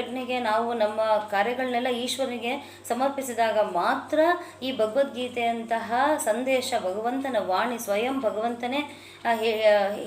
tak ಪ್ರಜ್ಞೆಗೆ ನಾವು ನಮ್ಮ ಕಾರ್ಯಗಳನ್ನೆಲ್ಲ ಈಶ್ವರನಿಗೆ ಸಮರ್ಪಿಸಿದಾಗ ಮಾತ್ರ ಈ ಭಗವದ್ಗೀತೆಯಂತಹ ಸಂದೇಶ ಭಗವಂತನ ವಾಣಿ ಸ್ವಯಂ ಭಗವಂತನೇ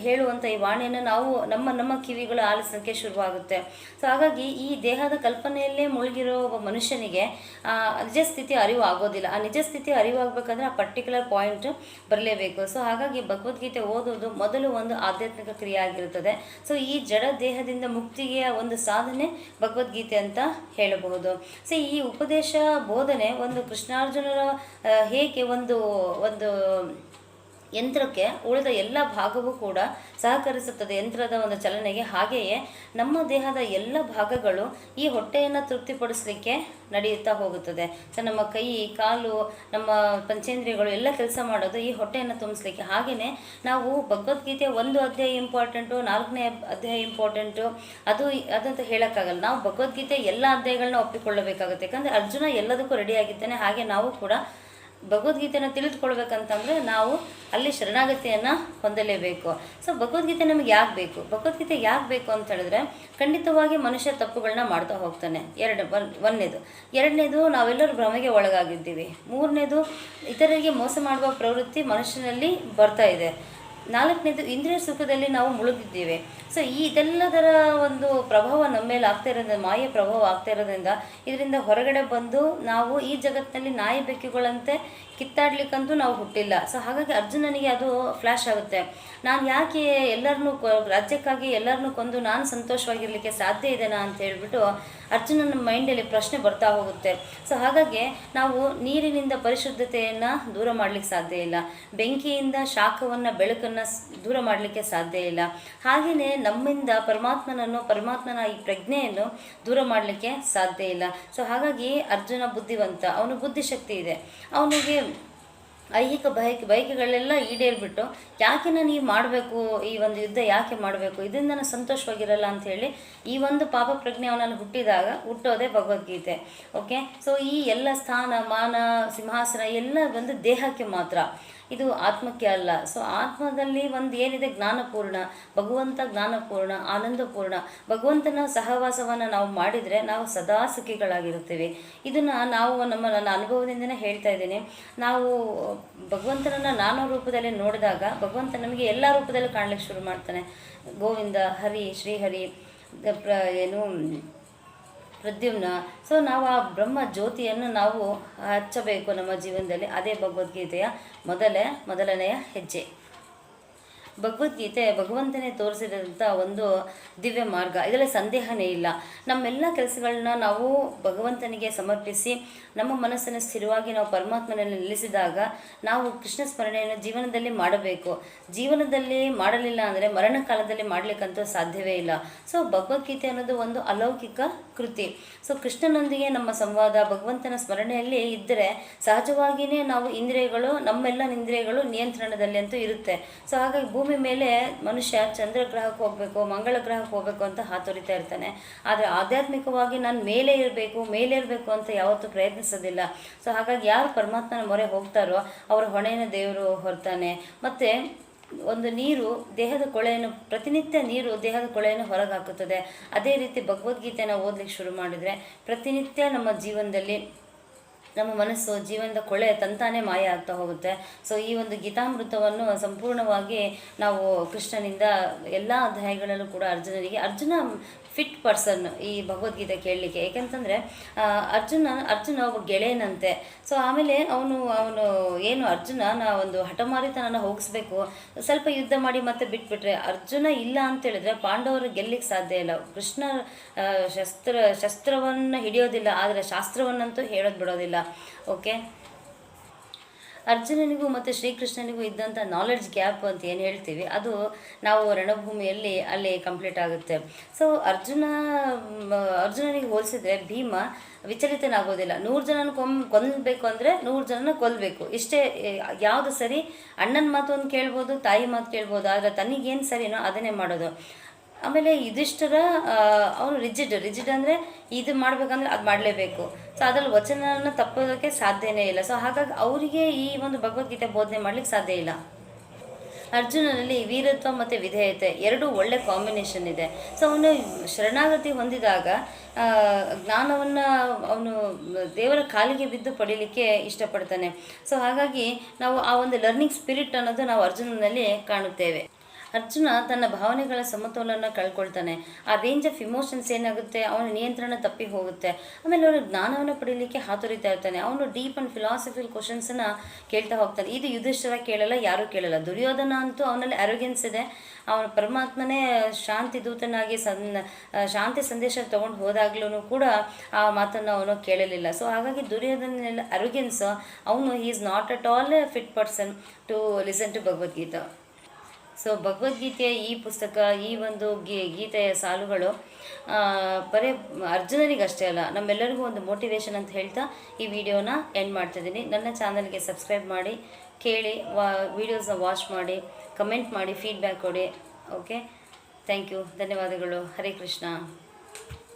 ಹೇಳುವಂಥ ಈ ವಾಣಿಯನ್ನು ನಾವು ನಮ್ಮ ನಮ್ಮ ಕಿವಿಗಳು ಆಲಿಸೋಕ್ಕೆ ಶುರುವಾಗುತ್ತೆ. ಸೊ ಹಾಗಾಗಿ ಈ ದೇಹದ ಕಲ್ಪನೆಯಲ್ಲೇ ಮುಳುಗಿರೋ ಒಬ್ಬ ಮನುಷ್ಯನಿಗೆ, ಆ ನಿಜ ಸ್ಥಿತಿ ಅರಿವು ಆಗೋದಿಲ್ಲ ಆ ನಿಜ ಸ್ಥಿತಿ ಅರಿವಾಗಬೇಕಂದ್ರೆ ಆ ಪರ್ಟಿಕ್ಯುಲರ್ ಪಾಯಿಂಟ್ ಬರಲೇಬೇಕು. ಸೊ ಹಾಗಾಗಿ ಭಗವದ್ಗೀತೆ ಓದೋದು ಮೊದಲು ಒಂದು ಆಧ್ಯಾತ್ಮಿಕ ಕ್ರಿಯೆ ಆಗಿರುತ್ತದೆ. ಸೊ ಈ ಜಡ ದೇಹದಿಂದ ಮುಕ್ತಿಗೆ ಒಂದು ಸಾಧನೆ ಭಗವದ್ಗೀತೆ ಅಂತ ಹೇಳಬಹುದು. ಸೊ ಈ ಉಪದೇಶ ಬೋಧನೆ ಒಂದು ಕೃಷ್ಣಾರ್ಜುನರ ಹೇಗೆ ಒಂದು ಒಂದು ಯಂತ್ರಕ್ಕೆ ಉಳಿದ ಎಲ್ಲ ಭಾಗವೂ ಕೂಡ ಸಹಕರಿಸುತ್ತದೆ ಯಂತ್ರದ ಒಂದು ಚಲನೆಗೆ. ಹಾಗೆಯೇ ನಮ್ಮ ದೇಹದ ಎಲ್ಲ ಭಾಗಗಳು ಈ ಹೊಟ್ಟೆಯನ್ನು ತೃಪ್ತಿಪಡಿಸಲಿಕ್ಕೆ ನಡೆಯುತ್ತಾ ಹೋಗುತ್ತದೆ. ಸೊ ನಮ್ಮ ಕೈ, ಕಾಲು, ನಮ್ಮ ಪಂಚೇಂದ್ರಿಯಗಳು ಎಲ್ಲ ಕೆಲಸ ಮಾಡೋದು ಈ ಹೊಟ್ಟೆಯನ್ನು ತುಂಬಿಸ್ಲಿಕ್ಕೆ. ಹಾಗೆಯೇ ನಾವು ಭಗವದ್ಗೀತೆ ಒಂದು ಅಧ್ಯಾಯ ಇಂಪಾರ್ಟೆಂಟು, ನಾಲ್ಕನೇ ಅಧ್ಯಾಯ ಇಂಪಾರ್ಟೆಂಟು, ಅದು ಅದಂತ ಹೇಳೋಕ್ಕಾಗಲ್ಲ. ನಾವು ಭಗವದ್ಗೀತೆ ಎಲ್ಲ ಅಧ್ಯಾಯಗಳನ್ನ ಒಪ್ಪಿಕೊಳ್ಳಬೇಕಾಗುತ್ತೆ. ಯಾಕಂದರೆ ಅರ್ಜುನ ಎಲ್ಲದಕ್ಕೂ ರೆಡಿಯಾಗಿದ್ದಾನೆ ಹಾಗೆ ನಾವು ಕೂಡ ಭಗವದ್ಗೀತೆನ ತಿಳಿದುಕೊಳ್ಬೇಕಂತಂದರೆ ನಾವು ಅಲ್ಲಿ ಶರಣಾಗತಿಯನ್ನು ಹೊಂದಲೇಬೇಕು. ಸೊ ಭಗವದ್ಗೀತೆ ನಮಗೆ ಯಾಕೆ ಬೇಕು? ಭಗವದ್ಗೀತೆ ಯಾಕೆ ಬೇಕು ಅಂತ ಹೇಳಿದ್ರೆ, ಖಂಡಿತವಾಗಿ ಮನುಷ್ಯ ತಪ್ಪುಗಳನ್ನ ಮಾಡ್ತಾ ಹೋಗ್ತಾನೆ. ಎರಡು, ಒನ್, ಒಂದನೇದು. ಎರಡನೇದು, ನಾವೆಲ್ಲರೂ ಭ್ರಮೆಗೆ ಒಳಗಾಗಿದ್ದೀವಿ. ಮೂರನೇದು, ಇತರರಿಗೆ ಮೋಸ ಮಾಡುವ ಪ್ರವೃತ್ತಿ ಮನುಷ್ಯನಲ್ಲಿ ಬರ್ತಾ ಇದೆ. ನಾಲ್ಕನೇದು ಇಂದ್ರಿಯ ಸುಖದಲ್ಲಿ ನಾವು ಮುಳುಗಿದ್ದೇವೆ. ಸೊ ಈ ಇದೆಲ್ಲದರ ಒಂದು ಪ್ರಭಾವ ನಮ್ಮ ಮೇಲೆ ಆಗ್ತಾ ಇರೋದ್ರಿಂದ, ಮಾಯೆ ಪ್ರಭಾವ ಆಗ್ತಾ ಇರೋದ್ರಿಂದ ಇದರಿಂದ ಹೊರಗಡೆ ಬಂದು ನಾವು ಈ ಜಗತ್ತಿನಲ್ಲಿ ನಾಯಿ ಬೆಕ್ಕುಗಳಂತೆ ಕಿತ್ತಾಡ್ಲಿಕ್ಕಂತೂ ನಾವು ಹುಟ್ಟಿಲ್ಲ. ಸೊ ಹಾಗಾಗಿ ಅರ್ಜುನನಿಗೆ ಅದು ಫ್ಲ್ಯಾಶ್ ಆಗುತ್ತೆ. ನಾನು ಯಾಕೆ ಎಲ್ಲರನ್ನೂ ರಾಜ್ಯಕ್ಕಾಗಿ ಎಲ್ಲರನ್ನೂ ಕೊಂದು ನಾನು ಸಂತೋಷವಾಗಿರಲಿಕ್ಕೆ ಸಾಧ್ಯ ಇದೆನಾ ಅಂತ ಹೇಳ್ಬಿಟ್ಟು ಅರ್ಜುನನ ಮೈಂಡಲ್ಲಿ ಪ್ರಶ್ನೆ ಬರ್ತಾ ಹೋಗುತ್ತೆ. ಸೊ ಹಾಗಾಗಿ ನಾವು ನೀರಿನಿಂದ ಪರಿಶುದ್ಧತೆಯನ್ನು ದೂರ ಮಾಡಲಿಕ್ಕೆ ಸಾಧ್ಯ ಇಲ್ಲ. ಬೆಂಕಿಯಿಂದ ಶಾಖವನ್ನು ಬೆಳಕನ್ನು ಸ್- ದೂರ ಮಾಡಲಿಕ್ಕೆ ಸಾಧ್ಯ ಇಲ್ಲ. ಹಾಗೆಯೇ ನಮ್ಮಿಂದ ಪರಮಾತ್ಮನನ್ನು, ಪರಮಾತ್ಮನ ಈ ಪ್ರಜ್ಞೆಯನ್ನು ದೂರ ಮಾಡಲಿಕ್ಕೆ ಸಾಧ್ಯ ಇಲ್ಲ. ಸೊ ಹಾಗಾಗಿ ಅರ್ಜುನ ಬುದ್ಧಿವಂತ, ಅವನು ಬುದ್ಧಿಶಕ್ತಿ ಇದೆ. ಅವನಿಗೆ ಐಹಿಕ ಬಯಕೆ, ಬಯಕೆಗಳೆಲ್ಲ ಈಡೇರ್ಬಿಟ್ಟು, ಯಾಕೆ ನಾನು ಈ ಮಾಡಬೇಕು, ಈ ಒಂದು ಯುದ್ಧ ಯಾಕೆ ಮಾಡಬೇಕು, ಇದರಿಂದ ನಾನು ಸಂತೋಷವಾಗಿರಲ್ಲ ಅಂತ ಹೇಳಿ, ಈ ಒಂದು ಪಾಪ ಪ್ರಜ್ಞೆ ಅವನನ್ನು ಹುಟ್ಟಿದಾಗ ಹುಟ್ಟೋದೇ ಭಗವದ್ಗೀತೆ. ಓಕೆ ಸೊ ಈ ಎಲ್ಲ ಸ್ಥಾನ, ಮಾನ, ಸಿಂಹಾಸನ ಎಲ್ಲ ಒಂದು ದೇಹಕ್ಕೆ ಮಾತ್ರ. ಇದು ಆತ್ಮಕ್ಕೆ ಅಲ್ಲ. ಸೊ ಆತ್ಮದಲ್ಲಿ ಒಂದು ಏನಿದೆ ಜ್ಞಾನಪೂರ್ಣ, ಭಗವಂತ ಜ್ಞಾನಪೂರ್ಣ, ಆನಂದಪೂರ್ಣ. ಭಗವಂತನ ಸಹವಾಸವನ್ನು ನಾವು ಮಾಡಿದರೆ ನಾವು ಸದಾ ಸುಖಿಗಳಾಗಿರುತ್ತೇವೆ. ಇದನ್ನು ನಾವು ನಮ್ಮ ನನ್ನ ಅನುಭವದಿಂದನೇ ಹೇಳ್ತಾ ಇದ್ದೀನಿ. ನಾವು ಭಗವಂತನನ್ನು ನಾನಾ ರೂಪದಲ್ಲಿ ನೋಡಿದಾಗ ಭಗವಂತ ನಮಗೆ ಎಲ್ಲ ರೂಪದಲ್ಲೂ ಕಾಣಲಿಕ್ಕೆ ಶುರು ಮಾಡ್ತಾನೆ. ಗೋವಿಂದ, ಹರಿ, ಶ್ರೀಹರಿ, ಪ್ರ, ಏನು ಪ್ರದ್ಯುಮ್ನ ಸೊ ನಾವು ಆ ಬ್ರಹ್ಮ ಜ್ಯೋತಿಯನ್ನು ನಾವು ಹಚ್ಚಬೇಕು ನಮ್ಮ ಜೀವನದಲ್ಲಿ. ಅದೇ ಭಗವದ್ಗೀತೆಯ ಮೊದಲೇ, ಮೊದಲನೆಯ ಹೆಜ್ಜೆ. ಭಗವದ್ಗೀತೆ ಭಗವಂತನೇ ತೋರಿಸಿದಂಥ ಒಂದು ದಿವ್ಯ ಮಾರ್ಗ. ಇದರಲ್ಲಿ ಸಂದೇಹನೇ ಇಲ್ಲ. ನಮ್ಮೆಲ್ಲ ಕೆಲಸಗಳನ್ನ ನಾವು ಭಗವಂತನಿಗೆ ಸಮರ್ಪಿಸಿ, ನಮ್ಮ ಮನಸ್ಸನ್ನು ಸ್ಥಿರವಾಗಿ ನಾವು ಪರಮಾತ್ಮನಲ್ಲಿ ನಿಲ್ಲಿಸಿದಾಗ ನಾವು ಕೃಷ್ಣ ಸ್ಮರಣೆಯನ್ನು ಜೀವನದಲ್ಲಿ ಮಾಡಬೇಕು. ಜೀವನದಲ್ಲಿ ಮಾಡಲಿಲ್ಲ ಅಂದರೆ ಮರಣ ಕಾಲದಲ್ಲಿ ಮಾಡಲಿಕ್ಕಂತೂ ಸಾಧ್ಯವೇ ಇಲ್ಲ. ಸೊ ಭಗವದ್ಗೀತೆ ಅನ್ನೋದು ಒಂದು ಅಲೌಕಿಕ ಕೃತಿ ಸೊ ಕೃಷ್ಣನೊಂದಿಗೆ ನಮ್ಮ ಸಂವಾದ, ಭಗವಂತನ ಸ್ಮರಣೆಯಲ್ಲಿ ಇದ್ದರೆ ಸಹಜವಾಗಿಯೇ ನಾವು ಇಂದ್ರಿಯಗಳು, ನಮ್ಮೆಲ್ಲ ಇಂದ್ರಿಯಗಳು ನಿಯಂತ್ರಣದಲ್ಲಿ ಅಂತೂ ಇರುತ್ತೆ. ಸೊ ಹಾಗಾಗಿ ಭೂಮಿ ಮೇಲೆ ಮನುಷ್ಯ ಚಂದ್ರಗ್ರಹಕ್ಕೆ ಹೋಗಬೇಕು, ಮಂಗಳ ಗ್ರಹಕ್ಕೆ ಹೋಗಬೇಕು ಅಂತ ಹಾತೊರಿತಾ ಇರ್ತಾನೆ. ಆದರೆ ಆಧ್ಯಾತ್ಮಿಕವಾಗಿ ನಾನು ಮೇಲೆ ಇರಬೇಕು ಮೇಲೆ ಇರಬೇಕು ಅಂತ ಯಾವತ್ತೂ ಪ್ರಯತ್ನಿಸೋದಿಲ್ಲ. ಸೊ ಹಾಗಾಗಿ ಯಾರು ಪರಮಾತ್ಮನ ಮೊರೆ ಹೋಗ್ತಾರೋ, ಅವರ ಹೊಣೆಯನ್ನು ದೇವರು ಹೊರ್ತಾನೆ. ಮತ್ತು ಒಂದು ನೀರು ದೇಹದ ಕೊಳೆಯನ್ನು, ಪ್ರತಿನಿತ್ಯ ನೀರು ದೇಹದ ಕೊಳೆಯನ್ನು ಹೊರಗಾಕುತ್ತದೆ. ಅದೇ ರೀತಿ ಭಗವದ್ಗೀತೆನ ಓದಲಿಕ್ಕೆ ಶುರು ಮಾಡಿದರೆ ಪ್ರತಿನಿತ್ಯ ನಮ್ಮ ಜೀವನದಲ್ಲಿ ನಮ್ಮ ಮನಸ್ಸು ಜೀವನದ ಕೊಳೆ ತಂತಾನೇ ಮಾಯ ಆಗ್ತಾ ಹೋಗುತ್ತೆ. ಸೊ ಈ ಒಂದು ಗೀತಾಮೃತವನ್ನು ಸಂಪೂರ್ಣವಾಗಿ ನಾವು ಕೃಷ್ಣನಿಂದ ಎಲ್ಲ ಅಧ್ಯಾಯಗಳಲ್ಲೂ ಕೂಡ ಅರ್ಜುನನಿಗೆ, ಅರ್ಜುನ ಫಿಟ್ ಪರ್ಸನ್ ಈ ಭಗವದ್ಗೀತೆ ಕೇಳಲಿಕ್ಕೆ. ಏಕೆಂತಂದರೆ ಅರ್ಜುನ ಅರ್ಜುನ ಒಬ್ಬ ಗೆಳೆಯನಂತೆ. ಸೊ ಆಮೇಲೆ ಅವನು ಅವನು ಏನು ಅರ್ಜುನನ ಒಂದು ಹಠಮಾರಿತನನ ಹೋಗಿಸ್ಬೇಕು. ಸ್ವಲ್ಪ ಯುದ್ಧ ಮಾಡಿ ಮತ್ತೆ ಬಿಟ್ಬಿಟ್ರೆ ಅರ್ಜುನ ಇಲ್ಲ ಅಂತೇಳಿದ್ರೆ ಪಾಂಡವರು ಗೆಲ್ಲಿಕ್ಕೆ ಸಾಧ್ಯ ಇಲ್ಲ. ಕೃಷ್ಣ ಶಸ್ತ್ರ, ಶಸ್ತ್ರವನ್ನು ಹಿಡಿಯೋದಿಲ್ಲ. ಆದರೆ ಶಾಸ್ತ್ರವನ್ನಂತೂ ಹೇಳೋದು ಬಿಡೋದಿಲ್ಲ. ಓಕೆ? ಅರ್ಜುನನಿಗೂ ಮತ್ತು ಶ್ರೀಕೃಷ್ಣನಿಗೂ ಇದ್ದಂಥ ನಾಲೆಡ್ಜ್ ಗ್ಯಾಪ್ ಅಂತ ಏನು ಹೇಳ್ತೀವಿ, ಅದು ನಾವು ರಣಭೂಮಿಯಲ್ಲಿ ಅಲ್ಲಿ ಕಂಪ್ಲೀಟ್ ಆಗುತ್ತೆ. ಸೊ ಅರ್ಜುನ ಅರ್ಜುನನಿಗೆ ಹೋಲಿಸಿದ್ರೆ ಭೀಮ ವಿಚಲಿತನಾಗೋದಿಲ್ಲ. ನೂರು ಜನನ ಕೊಮ್ ಕೊಲ್ಲಬೇಕು ಅಂದರೆ ನೂರು ಜನನ ಕೊಲ್ಲಬೇಕು ಇಷ್ಟೇ ಯಾವುದು ಸರಿ? ಅಣ್ಣನ ಮಾತು ಒಂದು ಕೇಳ್ಬೋದು, ತಾಯಿ ಮಾತು ಕೇಳ್ಬೋದು, ಆದರೆ ತನಗೇನು ಸರಿನೋ ಅದನ್ನೇ ಮಾಡೋದು. ಆಮೇಲೆ ಇದಿಷ್ಟರ ಅವನು ರಿಜಿಡ್ ರಿಜಿಡ್ ಅಂದರೆ ಇದು ಮಾಡಬೇಕಂದ್ರೆ ಅದು ಮಾಡಲೇಬೇಕು. ಸೊ ಅದ್ರಲ್ಲಿ ವಚನನ ತಪ್ಪೋದಕ್ಕೆ ಸಾಧ್ಯನೇ ಇಲ್ಲ. ಸೊ ಹಾಗಾಗಿ ಅವರಿಗೆ ಈ ಒಂದು ಭಗವದ್ಗೀತೆ ಬೋಧನೆ ಮಾಡ್ಲಿಕ್ಕೆ ಸಾಧ್ಯ ಇಲ್ಲ. ಅರ್ಜುನನಲ್ಲಿ ವೀರತ್ವ ಮತ್ತು ವಿಧೇಯತೆ ಎರಡೂ ಒಳ್ಳೆ ಕಾಂಬಿನೇಷನ್ ಇದೆ. ಸೊ ಅವನು ಶರಣಾಗತಿ ಹೊಂದಿದಾಗ ಜ್ಞಾನವನ್ನು ಅವನು ದೇವರ ಕಾಲಿಗೆ ಬಿದ್ದು ಪಡೀಲಿಕ್ಕೆ ಇಷ್ಟಪಡ್ತಾನೆ. ಸೊ ಹಾಗಾಗಿ ನಾವು ಆ ಒಂದು ಲರ್ನಿಂಗ್ ಸ್ಪಿರಿಟ್ ಅನ್ನೋದು ನಾವು ಅರ್ಜುನನಲ್ಲಿ ಕಾಣುತ್ತೇವೆ. ಅರ್ಜುನ ತನ್ನ ಭಾವನೆಗಳ ಸಮತೋಲನ ಕಳ್ಕೊಳ್ತಾನೆ. ಆ ರೇಂಜ್ ಆಫ್ ಇಮೋಷನ್ಸ್ ಏನಾಗುತ್ತೆ? ಅವನ ನಿಯಂತ್ರಣ ತಪ್ಪಿ ಹೋಗುತ್ತೆ. ಆಮೇಲೆ ಅವನು ಜ್ಞಾನವನ್ನು ಪಡೀಲಿಕ್ಕೆ ಹಾತೊರಿತಾ ಇರ್ತಾನೆ. ಅವನು ಡೀಪ್ ಆ್ಯಂಡ್ ಫಿಲಾಸಫಿಲ್ ಕ್ವಶನ್ಸನ್ನು ಕೇಳ್ತಾ ಹೋಗ್ತಾನೆ. ಇದು ಯುಧಿಷ್ಠರ ಕೇಳಲ್ಲ, ಯಾರೂ ಕೇಳಲ್ಲ. ದುರ್ಯೋಧನ ಅಂತೂ ಅವನಲ್ಲಿ ಅರೋಗ್ಯನ್ಸ್ ಇದೆ. ಅವನ ಪರಮಾತ್ಮನೇ ಶಾಂತಿ ದೂತನಾಗಿ ಸನ್ ಶಾಂತಿ ಸಂದೇಶ ತೊಗೊಂಡು ಹೋದಾಗ್ಲೂ ಕೂಡ ಆ ಮಾತನ್ನು ಅವನು ಕೇಳಲಿಲ್ಲ. ಸೊ ಹಾಗಾಗಿ ದುರ್ಯೋಧನ ಅರೋಗ್ಯನ್ಸ್ ಅವನು he is not at all a fit person to listen to Bhagavad Gita so ಭಗವದ್ಗೀತೆಯ ಈ ಪುಸ್ತಕ, ಈ ಒಂದು ಗೀತೆಯ ಸಾಲುಗಳು ಬರೇ ಅರ್ಜುನನಿಗೆ ಅರ್ಜುನನಿಗಷ್ಟೇ ಅಲ್ಲ, ನಮ್ಮೆಲ್ಲರಿಗೂ ಒಂದು ಮೋಟಿವೇಶನ್ ಅಂತ ಹೇಳ್ತಾ ಈ ವಿಡಿಯೋನ ಎಂಡ್ ಮಾಡ್ತಿದ್ದೀನಿ ನನ್ನ ಚಾನಲ್ಗೆ ಸಬ್ಸ್ಕ್ರೈಬ್ ಮಾಡಿ, ಕೇಳಿ, ವಾ ವೀಡಿಯೋಸ್ನ ವಾಚ್ ಮಾಡಿ ಕಮೆಂಟ್ ಮಾಡಿ ಫೀಡ್ಬ್ಯಾಕ್ ಕೊಡಿ ಓಕೆ ಥ್ಯಾಂಕ್ ಯು ಧನ್ಯವಾದಗಳು. ಹರೇ ಕೃಷ್ಣ.